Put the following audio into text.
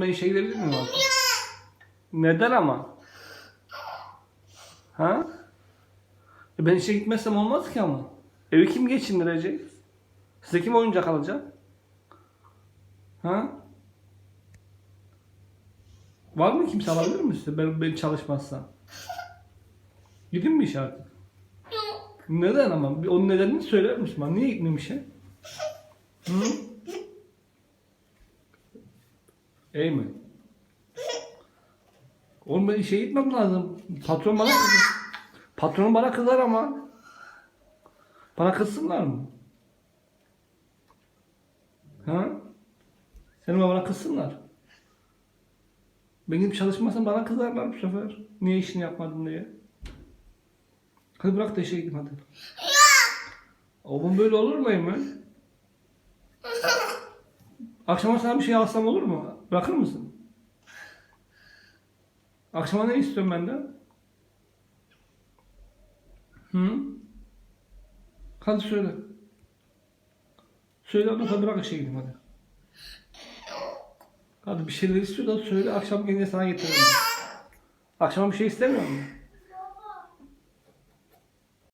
ben işe gidebilir miyim artık? Neden ama? Ha? E ben işe gitmezsem olmaz ki ama. Evi kim geçindirecek? Size kim oyuncak alacak? Ha? Var mı kimse alabilir mi size ben, ben çalışmazsam? Gidin mi işe artık? Neden ama? Onun nedenini söyler misin bana? Niye gitmeyeyim işe? Hı? İyi mi? Oğlum ben işe gitmem lazım. Patron bana kızar. Patron bana kızar ama. Bana kızsınlar mı? Ha? Senin bana kızsınlar. Ben gidip bana kızarlar bu sefer. Niye işini yapmadın diye. Hadi bırak da işe gideyim hadi. Oğlum böyle olur mu Eymen? Akşama sana bir şey alsam olur mu? Bırakır mısın? Akşama ne istiyorsun benden? Hı? Hadi söyle. Söyle sonra bırak işe gideyim hadi. Hadi bir şeyler istiyor da söyle akşam gelince sana getiririm. Akşama bir şey istemiyor musun?